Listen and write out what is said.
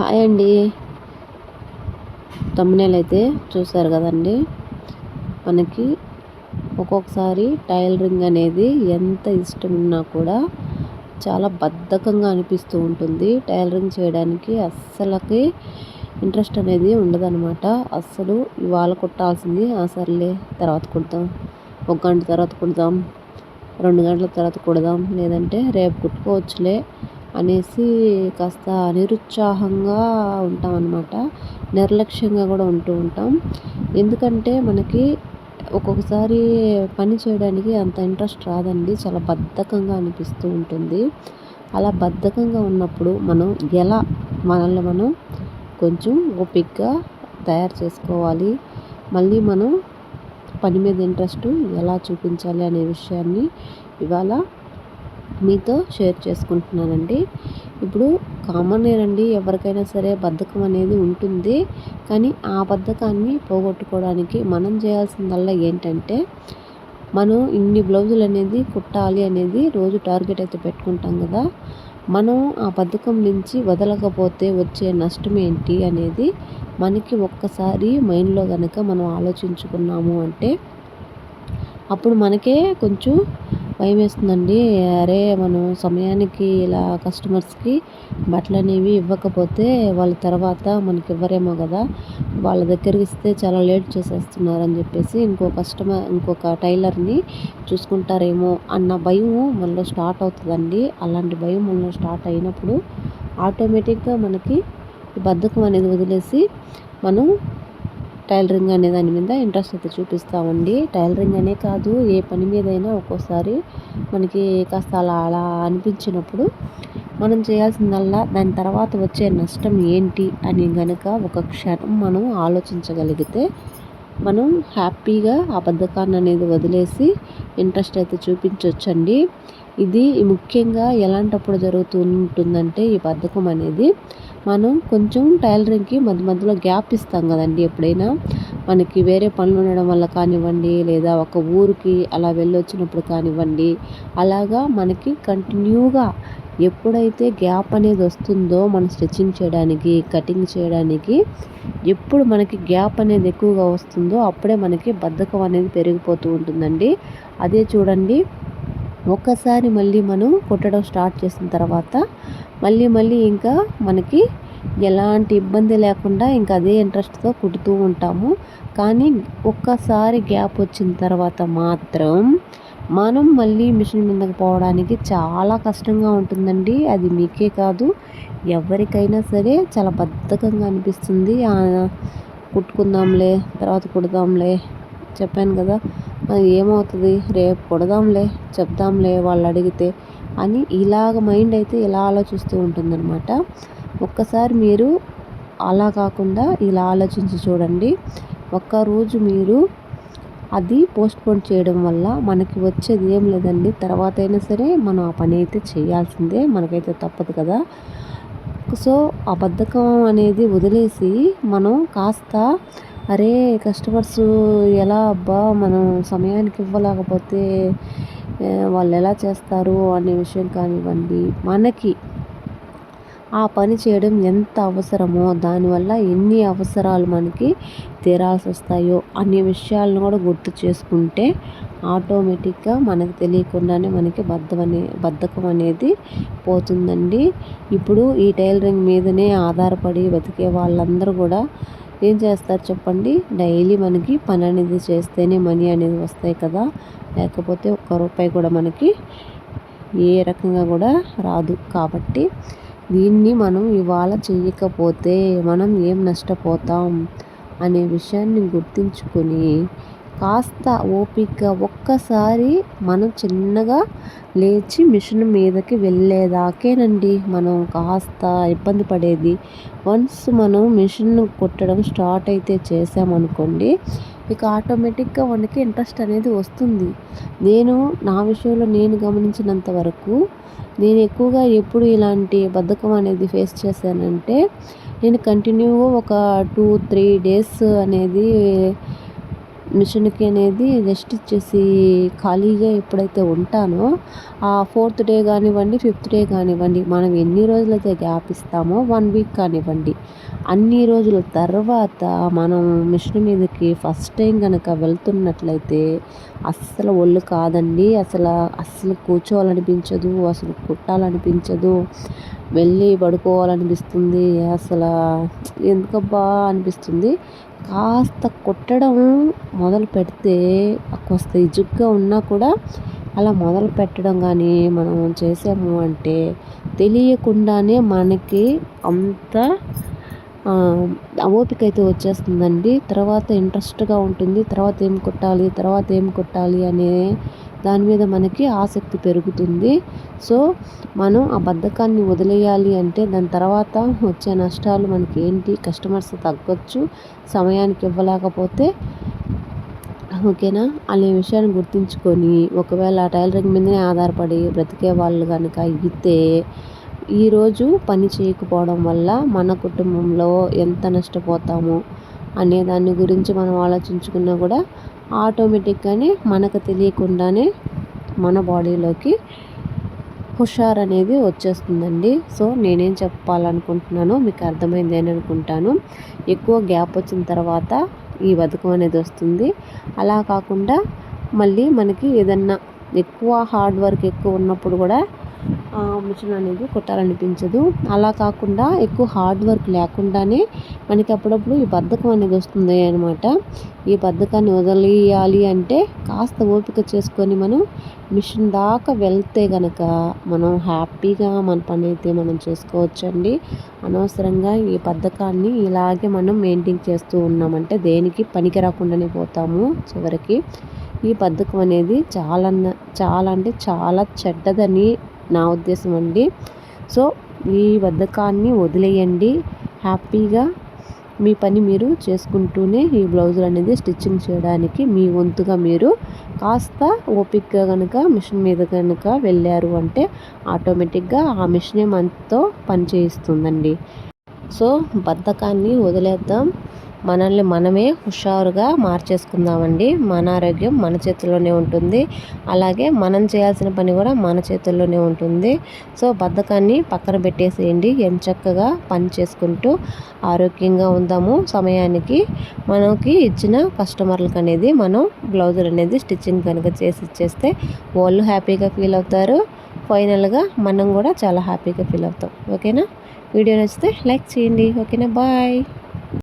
Hi అండి. తమ్మునేలు అయితే చూసారు కదండి. మనకి ఒక్కొక్కసారి టైలరింగ్ అనేది ఎంత ఇష్టం ఉన్నా కూడా చాలా బద్ధకంగా అనిపిస్తూ ఉంటుంది. టైలరింగ్ చేయడానికి అస్సలకి ఇంట్రెస్ట్ అనేది ఉండదనమాట అస్సలు ఇవాళ కుట్టాల్సింది ఆ సర్లే తర్వాత కుడతాం. ఒక గంట తర్వాత కుడదాం రెండు గంటల తర్వాత కుడదాం లేదంటే రేపు కుట్టుకోవచ్చులే అనేసి కాస్త నిరుత్సాహంగా ఉంటాం అనమాట నిర్లక్ష్యంగా కూడా ఉంటూ ఉంటాం. ఎందుకంటే మనకి ఒక్కొక్కసారి పని చేయడానికి అంత ఇంట్రెస్ట్ రాదండి. చాలా బద్ధకంగా అనిపిస్తూ ఉంటుంది. అలా బద్ధకంగా ఉన్నప్పుడు మనం ఎలా మనల్ని మనం కొంచెం ఓపిక్గా తయారు చేసుకోవాలి? మళ్ళీ మనం పని మీద ఇంట్రెస్ట్ ఎలా చూపించాలి అనే విషయాన్ని ఇవాళ మీతో షేర్ చేసుకుంటున్నానండి. ఇప్పుడు కామనేనండి ఎవరికైనా సరే బద్ధకం అనేది ఉంటుంది. కానీ ఆ బద్ధకాన్ని పోగొట్టుకోవడానికి మనం చేయాల్సిందల్లా ఏంటంటే మనం ఇన్ని బ్లౌజులు అనేది కుట్టాలి అనేది రోజు టార్గెట్ అయితే పెట్టుకుంటాం కదా. మనం ఆ బద్ధకం నుంచి వదలకపోతే వచ్చే నష్టం ఏంటి అనేది మనకి ఒక్కసారి మైండ్లో కనుక మనం ఆలోచించుకున్నాము అంటే అప్పుడు మనకే కొంచెం భయం వేస్తుందండి. అరే మనం సమయానికి ఇలా కస్టమర్స్కి బట్టలు అనేవి ఇవ్వకపోతే వాళ్ళ తర్వాత మనకి ఇవ్వరేమో కదా వాళ్ళ దగ్గరికి ఇస్తే చాలా లేట్ చేసేస్తున్నారు అని చెప్పేసి ఇంకో కస్టమర్ ఇంకొక టైలర్ని చూసుకుంటారేమో అన్న భయం మనలో స్టార్ట్ అవుతుందండి. అలాంటి భయం మనలో స్టార్ట్ అయినప్పుడు ఆటోమేటిక్గా మనకి బద్ధకం అనేది వదిలేసి మనం టైలరింగ్ అనే దాని మీద ఇంట్రెస్ట్ అయితే చూపిస్తామండి. టైలరింగ్ అనే కాదు ఏ పని మీదైనా ఒక్కోసారి మనకి కాస్త అలా అలా అనిపించినప్పుడు మనం చేయాల్సిందల్లా దాని తర్వాత వచ్చే నష్టం ఏంటి అని గనక ఒక క్షణం మనం ఆలోచించగలిగితే మనం హ్యాపీగా ఆ బద్ధకాన్ని అనేది వదిలేసి ఇంట్రెస్ట్ అయితే చూపించవచ్చండి ఇది ముఖ్యంగా ఎలాంటప్పుడు జరుగుతూ ఉంటుందంటే ఈ బద్ధకం అనేది మనం కొంచెం టైలరింగ్కి మధ్య మధ్యలో గ్యాప్ ఇస్తాం కదండి ఎప్పుడైనా. మనకి వేరే పనులు ఉండడం వల్ల కానివ్వండి లేదా ఒక ఊరికి అలా వెళ్ళొచ్చినప్పుడు కానివ్వండి అలాగా మనకి కంటిన్యూగా ఎప్పుడైతే గ్యాప్ అనేది వస్తుందో మనం స్టిచ్చింగ్ చేయడానికి కటింగ్ చేయడానికి ఎప్పుడు మనకి గ్యాప్ అనేది ఎక్కువగా వస్తుందో అప్పుడే మనకి బద్ధకం అనేది పెరిగిపోతూ ఉంటుందండి. అదే చూడండి ఒక్కసారి మళ్ళీ మనం కుట్టడం స్టార్ట్ చేసిన తర్వాత మళ్ళీ మళ్ళీ ఇంకా మనకి ఎలాంటి ఇబ్బంది లేకుండా ఇంకా అదే ఇంట్రెస్ట్తో కుడుతూ ఉంటాము. కానీ ఒక్కసారి గ్యాప్ వచ్చిన తర్వాత మాత్రం మనం మళ్ళీ మిషన్ మీదకి పోవడానికి చాలా కష్టంగా ఉంటుందండి. అది మీకే కాదు ఎవరికైనా సరే చాలా బద్ధకంగా అనిపిస్తుంది. కుట్టుకుందాంలే తర్వాత కుడదాంలే చెప్పాను కదా. ఏమవుతుంది? రేపు కొడదాంలే చెప్దాంలే వాళ్ళు అడిగితే అని ఇలాగ మైండ్ అయితే ఇలా ఆలోచిస్తూ ఉంటుందన్నమాట. ఒక్కసారి మీరు అలా కాకుండా ఇలా ఆలోచించి చూడండి. ఒక్కరోజు మీరు అది పోస్ట్పోన్ చేయడం వల్ల మనకి వచ్చేది ఏం లేదండి. తర్వాత అయినా సరే మనం ఆ పని అయితే చేయాల్సిందే మనకైతే తప్పదు కదా. సో ఆ బద్ధకం అనేది వదిలేసి మనం కాస్త అరే కస్టమర్స్ ఎలా అబ్బా మనం సమయానికి ఇవ్వలేకపోతే వాళ్ళు ఎలా చేస్తారు అనే విషయం కానివ్వండి. మనకి ఆ పని చేయడం ఎంత అవసరమో దానివల్ల ఎన్ని అవసరాలు మనకి తీరాల్సి వస్తాయో అనే విషయాలను కూడా గుర్తు చేసుకుంటే ఆటోమేటిక్గా మనకు తెలియకుండానే మనకి బద్ధం అనే బద్ధకం అనేది పోతుందండి. ఇప్పుడు ఈ టైలరింగ్ మీదనే ఆధారపడి బతికే వాళ్ళందరూ కూడా ఏం చేస్తారు చెప్పండి? డైలీ మనకి పని అనేది చేస్తేనే మనీ అనేది వస్తాయి కదా. లేకపోతే ఒక్క రూపాయి కూడా మనకి ఏ రకంగా కూడా రాదు. కాబట్టి దీన్ని మనం ఇవాళ చేయకపోతే మనం ఏం నష్టపోతాం? అనే విషయాన్ని గుర్తించుకొని కాస్త ఓపిక ఒక్కసారి మనం చిన్నగా లేచి మిషన్ మీదకి వెళ్ళేదాకేనండి. మనం కాస్త ఇబ్బంది పడేది. వన్స్ మనం మిషన్ కుట్టడం స్టార్ట్ అయితే చేసామనుకోండి ఇక ఆటోమేటిక్గా మనకి ఇంట్రెస్ట్ అనేది వస్తుంది. నేను నా విషయంలో నేను గమనించినంత వరకు నేను ఎక్కువగా ఎప్పుడు ఇలాంటి బద్ధకం అనేది ఫేస్ చేశానంటే నేను కంటిన్యూగా ఒక టూ త్రీ డేస్ అనేది మిషన్కి అనేది రెస్ట్ ఇచ్చేసి ఖాళీగా ఎప్పుడైతే ఉంటానో ఆ ఫోర్త్ డే కానివ్వండి ఫిఫ్త్ డే కానివ్వండి మనం ఎన్ని రోజులైతే గ్యాప్ ఇస్తామో వన్ వీక్ కానివ్వండి అన్ని రోజుల తర్వాత మనం మిషన్ మీదకి ఫస్ట్ టైం కనుక వెళ్తున్నట్లయితే అస్సలు ఒళ్ళు కాదండి. అసలు అస్సలు కూర్చోవాలనిపించదు అసలు కుట్టాలనిపించదు వెళ్ళి పడుకోవాలనిపిస్తుంది అసలు ఎందుకబ్బా అనిపిస్తుంది. కాస్త కుట్టడం మొదలు పెడితే కాస్త ఇజుగ్గా ఉన్నా కూడా అలా మొదలు పెట్టడం కానీ మనం చేసాము అంటే తెలియకుండానే మనకి అంత ఓపిక అయితే వచ్చేస్తుందండి. తర్వాత ఇంట్రెస్ట్గా ఉంటుంది. తర్వాత ఏం కుట్టాలి? తర్వాత ఏం కుట్టాలి? అనే దాని మీద మనకి ఆసక్తి పెరుగుతుంది. సో మనం ఆ బద్ధకాన్ని వదిలేయాలి అంటే దాని తర్వాత వచ్చే నష్టాలు మనకి ఏంటి? కస్టమర్స్ తగ్గొచ్చు సమయానికి ఇవ్వలేకపోతే ఓకేనా? అనే విషయాన్ని గుర్తుంచుకొని ఒకవేళ ఆ టైలరింగ్ మీదనే ఆధారపడి బ్రతికే వాళ్ళు కనుక అయితే ఈరోజు పని చేయకపోవడం వల్ల మన కుటుంబంలో ఎంత నష్టపోతామో అనే దాని గురించి మనం ఆలోచించుకున్నా కూడా ఆటోమేటిక్గానే మనకు తెలియకుండానే మన బాడీలోకి హుషార్ అనేది వచ్చేస్తుందండి. సో నేనేం చెప్పాలనుకుంటున్నానో మీకు అర్థమైంది అని అనుకుంటాను. ఎక్కువ గ్యాప్ వచ్చిన తర్వాత ఈ బతుకం అనేది వస్తుంది. అలా కాకుండా మళ్ళీ మనకి ఏదన్నా ఎక్కువ హార్డ్ వర్క్ ఎక్కువ ఉన్నప్పుడు కూడా మిషన్ అనేది కుట్టాలనిపించదు. అలా కాకుండా ఎక్కువ హార్డ్ వర్క్ లేకుండానే మనకి అప్పుడప్పుడు ఈ బద్ధకం అనేది వస్తుంది అనమాట ఈ బద్ధకాన్ని వదిలేయాలి అంటే కాస్త ఓపిక చేసుకొని మనం మిషన్ దాకా వెళ్తే కనుక మనం హ్యాపీగా మన పని అయితే మనం చేసుకోవచ్చండి. అనవసరంగా ఈ బద్ధకాన్ని ఇలాగే మనం మెయింటైన్ చేస్తూ ఉన్నామంటే దేనికి పనికి రాకుండానే పోతాము చివరికి. ఈ బద్ధకం అనేది చాలా చాలా అంటే చాలా చెడ్డదని నా ఉద్దేశం అండి. సో ఈ బద్ధకాన్ని వదిలేయండి. హ్యాపీగా మీ పని మీరు చేసుకుంటూనే ఈ బ్లౌజులు అనేది స్టిచ్చింగ్ చేయడానికి మీ వంతుగా మీరు కాస్త ఓపిక్గా కనుక మిషన్ మీద కనుక వెళ్ళారు అంటే ఆటోమేటిక్గా ఆ మిషనే మనతో పనిచేయిస్తుందండి. సో బద్ధకాన్ని వదిలేద్దాం. మనల్ని మనమే హుషారుగా మార్చేసుకుందామండి. మన ఆరోగ్యం మన చేతుల్లోనే ఉంటుంది. అలాగే మనం చేయాల్సిన పని కూడా మన చేతుల్లోనే ఉంటుంది. సో బద్ధకాన్ని పక్కన పెట్టేసేయండి. ఎంచక్కగా పని చేసుకుంటూ ఆరోగ్యంగా ఉందాము. సమయానికి మనకి ఇచ్చిన కస్టమర్లకు అనేది మనం బ్లౌజులు అనేది స్టిచ్చింగ్ కనుక చేసి ఇచ్చేస్తే వాళ్ళు హ్యాపీగా ఫీల్ అవుతారు. ఫైనల్గా మనం కూడా చాలా హ్యాపీగా ఫీల్ అవుతాం. ఓకేనా? వీడియో నచ్చితే లైక్ చేయండి. ఓకేనా? బాయ్.